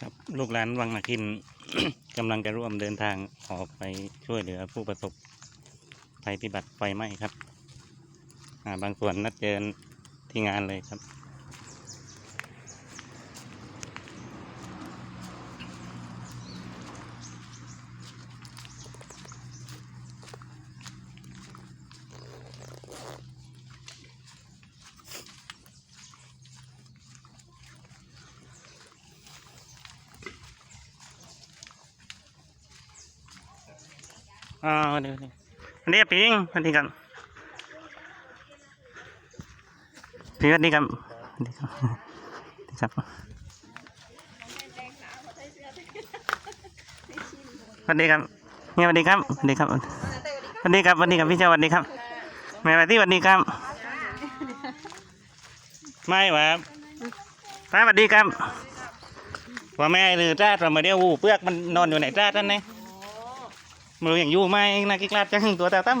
ครับลูกหลานวังนาคิน กำลังจะร่วมเดินทางออกไปช่วยเหลือผู้ประสบภัยพิบัติไฟไหม้ครับอ่าบางส่วนนัดเจอที่งานเลยครับ อ่าวันนี้วันนี้วันนี้ปิงวันนี้ครับพี่วันนี้ครับวันนี้ครับสวัสดีครับสวัสดีครับเนี่ยสวัสดีครับสวัสดีครับสวัสดีครับสวัสดีครับพี่เจ้าสวัสดีครับแม่มาที่สวัสดีครับ ไม่หวะป้าสวัสดีครับว่าแม่หรือจ้าเรามาเดียววูเปลือกมันนอนอยู่ไหนจ้าท่านเนี่ย ไม่รู้อย่างอยู่ไหมนากิกลาจังตัวตาตั้ม